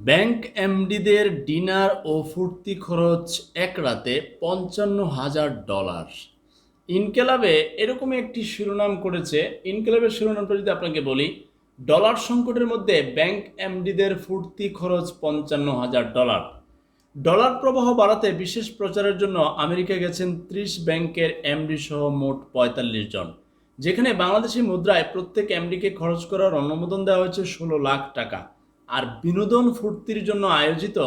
Bank এমডিদের dinner ও ফুর্তি খরচ এক রাতে পঞ্চান্ন হাজার ডলার। ইনকেলাবে এরকমই একটি শিরোনাম করেছে। ইনকেলাবের শিরোনামটা যদি আপনাকে বলি, ডলার সংকটের মধ্যে ব্যাংক এমডিদের ফুর্তি খরচ পঞ্চান্ন হাজার ডলার। ডলার প্রবাহ বাড়াতে বিশেষ প্রচারের জন্য আমেরিকা গেছেন ত্রিশ ব্যাংকের এমডি সহ মোট পঁয়তাল্লিশ জন। যেখানে বাংলাদেশি মুদ্রায় প্রত্যেক এমডিকে খরচ করার অনুমোদন দেওয়া হয়েছে ষোলো লাখ টাকা। আর বিনোদন ফুর্তির জন্য আয়োজিত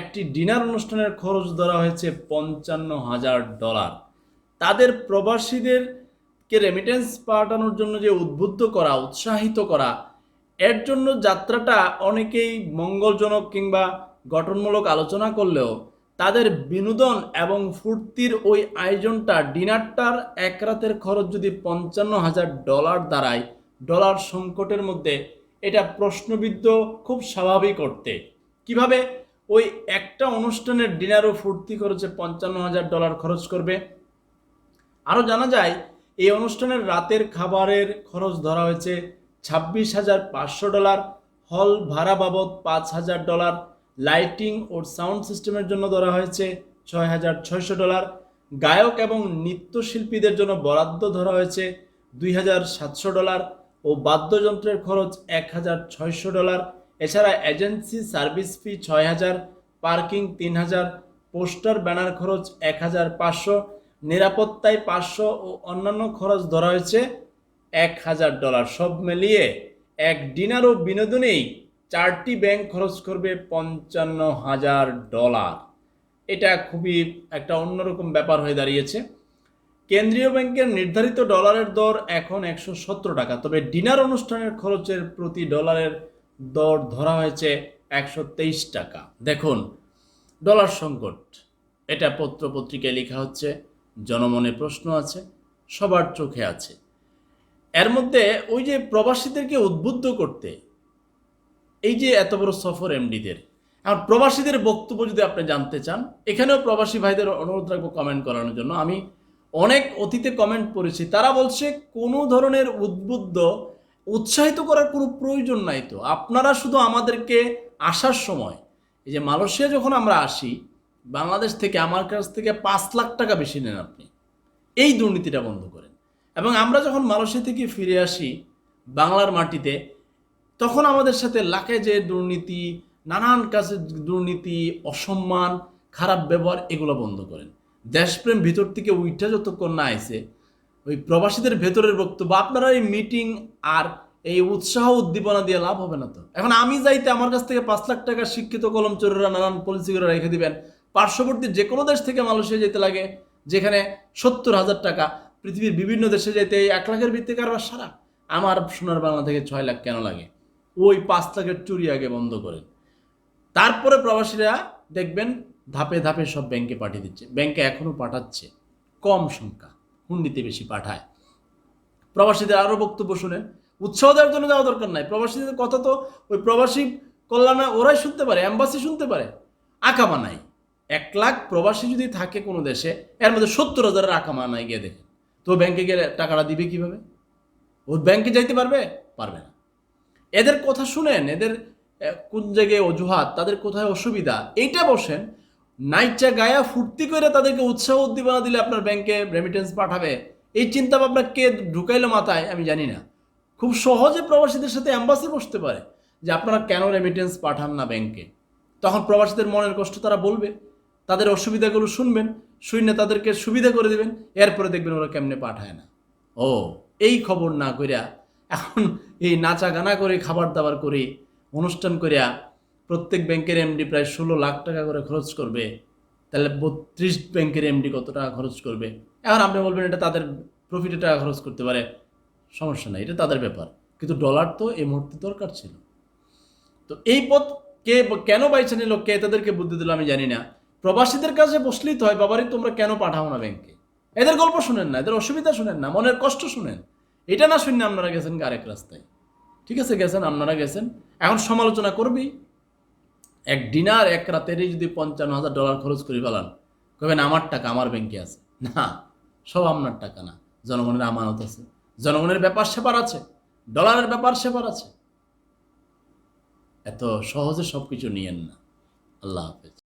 একটি ডিনার অনুষ্ঠানের খরচ ধরা হয়েছে পঞ্চান্ন হাজার ডলার। তাদের প্রবাসীদেরকে রেমিটেন্স পাঠানোর জন্য যে উদ্বুদ্ধ করা, উৎসাহিত করা, এর জন্য যাত্রাটা অনেকেই মঙ্গলজনক কিংবা গঠনমূলক আলোচনা করলেও তাদের বিনোদন এবং ফুর্তির ওই আয়োজনটা ডিনারটার এক রাতের খরচ যদি পঞ্চান্ন হাজার ডলার দাঁড়ায়, ডলার সংকটের মধ্যে এটা প্রশ্নবিদ্ধ, খুব স্বাভাবিক করতে কীভাবে? ওই একটা অনুষ্ঠানের ডিনার ও ফুর্তি খরচে পঞ্চান্ন হাজার ডলার খরচ করবে। আরও জানা যায়, এই অনুষ্ঠানের রাতের খাবারের খরচ ধরা হয়েছে ছাব্বিশ হাজার পাঁচশো ডলার, হল ভাড়া বাবদ পাঁচ হাজার ডলার, লাইটিং ও সাউন্ড সিস্টেমের জন্য ধরা হয়েছে ছয় হাজার ছয়শো ডলার, গায়ক এবং নৃত্যশিল্পীদের জন্য বরাদ্দ ধরা হয়েছে দুই হাজার সাতশো ডলার ও বাদ্যযন্ত্রের খরচ এক হাজার ছয়শো ডলার। এছাড়া এজেন্সি সার্ভিস ফি ছয় হাজার, পার্কিং তিন হাজার, পোস্টার ব্যানার খরচ এক হাজার পাঁচশো, নিরাপত্তায় পাঁচশো ও অন্যান্য খরচ ধরা হয়েছে এক হাজার ডলার। সব মিলিয়ে এক ডিনার ও বিনোদনেই চারটি ব্যাংক খরচ করবে পঞ্চান্ন হাজার ডলার। এটা খুবই একটা অন্যরকম ব্যাপার হয়ে দাঁড়িয়েছে। কেন্দ্রীয় ব্যাংকের নির্ধারিত ডলারের দর এখন একশো সতেরো টাকা, তবে ডিনার অনুষ্ঠানের খরচের প্রতি ডলারের দর ধরা হয়েছে একশো তেইশ টাকা। দেখুন, ডলার সংকট, এটা পত্র পত্রিকায় লেখা হচ্ছে, জনমনে প্রশ্ন আছে, সবার চোখে আছে। এর মধ্যে ওই যে প্রবাসীদেরকে উদ্বুদ্ধ করতে, এই যে এত বড় সফর এমডিদের, এখন প্রবাসীদের বক্তব্য যদি আপনি জানতে চান, এখানেও প্রবাসী ভাইদের অনুরোধ রাখব কমেন্ট করানোর জন্য। আমি অনেক অতীতে কমেন্ট পড়েছি। তারা বলছে, কোনো ধরনের উদ্বুদ্ধ উৎসাহিত করার কোনো প্রয়োজন নাই তো। আপনারা শুধু আমাদেরকে আসার সময়, এই যে মালয়েশিয়া যখন আমরা আসি, বাংলাদেশ থেকে, আমার কাছ থেকে পাঁচ লাখ টাকা বেশি নেন আপনি। এই দুর্নীতিটা বন্ধ করেন। এবং আমরা যখন মালয়েশিয়া থেকে ফিরে আসি, বাংলার মাটিতে, তখন আমাদের সাথে লাখে যে দুর্নীতি, নানান কাজের দুর্নীতি, অসম্মান, খারাপ ব্যবহার, এগুলো বন্ধ করেন। দেশপ্রেম ভিতর থেকে উইঠা যতক্ষণ না আইছে, ওই প্রবাসীদের ভেতরের বক্তব্য, আপনারা এই মিটিং আর এই উৎসাহ উদ্দীপনা দিয়ে লাভ হবে না তো। এখন আমি যাইতে আমার কাছ থেকে পাঁচ লাখ টাকার শিক্ষিত কলম চোরেরা নানান পলিসি করে রেখে দিবেন। পার্শ্ববর্তী যে কোনো দেশ থেকে মালয়েশিয়া যেতে লাগে, যেখানে সত্তর হাজার টাকা, পৃথিবীর বিভিন্ন দেশে যেতে এই এক লাখের ভিত্তি কারবার সারা। আমার সোনার বাংলা থেকে ছয় লাখ কেন লাগে? ওই পাঁচ লাখের চুরি আগে বন্ধ করেন। তারপরে প্রবাসীরা দেখবেন ধাপে ধাপে সব ব্যাংকে পাঠিয়ে দিচ্ছে। ব্যাংকে এখনও পাঠাচ্ছে, কম সংখ্যা, হুন্ডিতে বেশি পাঠায়। প্রবাসীদের আরও বক্তব্য শুনেন, উৎসাহ দেওয়ার জন্য যাওয়া দরকার নাই। প্রবাসীদের কথা তো ওই প্রবাসী কল্যাণে ওরাই শুনতে পারে অ্যাম্বাসি শুনতে পারে। আকামা নাই এক লাখ প্রবাসী যদি থাকে কোনো দেশে, এর মধ্যে সত্তর হাজারের আকামা নাই গিয়ে দেখেন। তো ব্যাংকে গেলে টাকাটা দিবে কীভাবে? ও ব্যাংকে যাইতে পারবে? পারবে না। এদের কথা শুনেন, এদের কোন জায়গায় অজুহাত, তাদের কোথায় অসুবিধা, এইটা বসেন। নাইচা গায়া ফুর্তি করে তাদেরকে উৎসাহ উদ্দীপনা দিলে আপনার ব্যাংকে রেমিটেন্স পাঠাবে। এই চিন্তা ভাবনা কে ঢুকাইলো মাথায় আমি জানি না। খুব সহজে প্রবাসীদের সাথে অ্যাম্বাসি বসতে পারে যে আপনারা কেন রেমিটেন্স পাঠান না ব্যাংকে তখন প্রবাসীদের মনের কষ্ট তারা বলবে। তাদের অসুবিধাগুলো শুনবেন শুনে তাদেরকে সুবিধা করে দেবেন, এরপরে দেখবেন ওরা কেমনে পাঠায় না। ও, এই খবর না করিয়া এখন এই নাচা গানা করে, খাবার দাবার করে, অনুষ্ঠান করিয়া প্রত্যেক ব্যাংকের এমডি প্রায় ষোলো লাখ টাকা করে খরচ করবে। তাহলে বত্রিশ ব্যাংকের এমডি কত টাকা খরচ করবে? এখন আপনি বলবেন এটা তাদের প্রফিটে টাকা খরচ করতে পারে। সমস্যা নাই, এটা তাদের ব্যাপার। কিন্তু ডলার তো এই মুহূর্তে দরকার ছিল। তো এই পথ কে কেন বাইছে নিল কে তাদেরকে বুদ্ধি দিল আমি জানি না। প্রবাসীদের কাছে বসলেই তো হয় বাবারই তোমরা কেন পাঠাও না ব্যাংকে? এদের গল্প শুনেন না, এদের অসুবিধা শুনেন না, মনের কষ্ট শুনেন। এটা না শুনে আপনারা গেছেন আরেক রাস্তায়? ঠিক আছে, গেছেন, আপনারা গেছেন। এখন সমালোচনা করবি এক ডিনার এক রাতেরই যদি পঞ্চান্ন হাজার ডলার খরচ করে ফেলান কবেন আমার টাকা আমার ব্যাংকে আছে। না, সব আপনার টাকা না, জনগণের আমানত আছে। জনগণের ব্যাপার সেপার আছে, ডলারের ব্যাপার সেপার আছে। এত সহজে সব কিছু নিয়েন না। আল্লাহ হাফেজ।